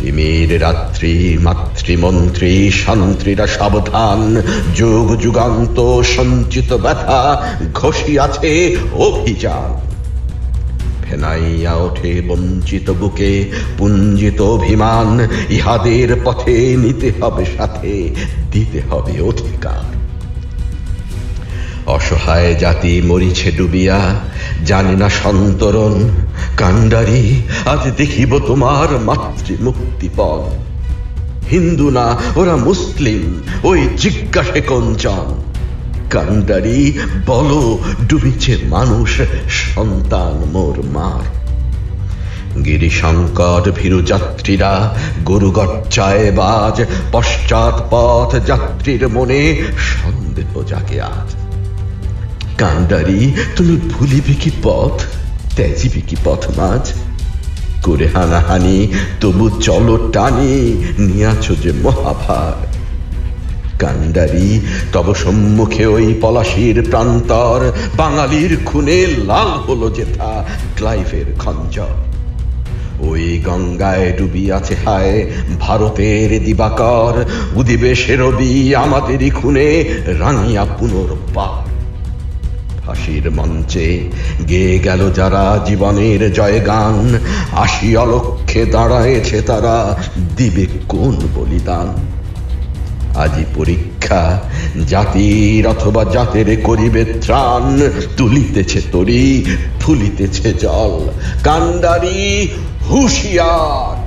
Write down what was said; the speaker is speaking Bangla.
তিমির রাত্রি মাতৃমন্ত্রী, শান্ত্রীরা সাবধান। যুগ যুগান্ত সঞ্চিত ব্যথা ঘষিয়াছে অভিযান। ফেনাইয়া ওঠে বঞ্চিত বুকে পুঞ্জিত অভিমান, ইহাদের পথে নিতে হবে সাথে, দিতে হবে অধিকার। অসহায় জাতি মরিছে ডুবিয়া। জানে না সন্তরণ, কাণ্ডারি, আজ দেখিব তোমার মাতৃ মুক্তিপণ হিন্দু না, ওরা মুসলিম, ওই জিজ্ঞাসে কঞ্চন কান্ডারি বলো, ডুবিছে মানুষ, সন্তান মোর মার। গিরিশঙ্কর, ভীরু যাত্রীরা গরু গচ্ছায় বাজ পশ্চাৎ পথ যাত্রীর মনে সন্দেহ জাগে আজ। কান্ডারি, তুমি ভুলিবে কি পথ? ত্যাজিবে কি পথ মাঝ? করে হানাহানি, তবু চলো টানি, নিয়াছ যে মহাভার। কান্ডারি, তব সম্মুখে ওই পলাশির প্রান্তর, বাঙালির খুনে লাল হলো যেথা ক্লাইভের খঞ্জর। ওই গঙ্গায় ডুবিয়াছে হায় ভারতের দিবাকর, উদিবে সেরবি আমাদেরই খুনে রাঙিয়া পুনর্বার। ফাঁসির মঞ্চে গেয়ে গেল যারা জীবনের জয়গান। আশি অলক্ষে দাঁড়ায়েছে তারা, দিবে কোন বলিদান? আজি পরীক্ষা, জাতির অথবা জাতের করিবে ত্রাণ। তুলিতেছে তরি, ফুলিতেছে জল। কান্ডারি হুঁশিয়ার।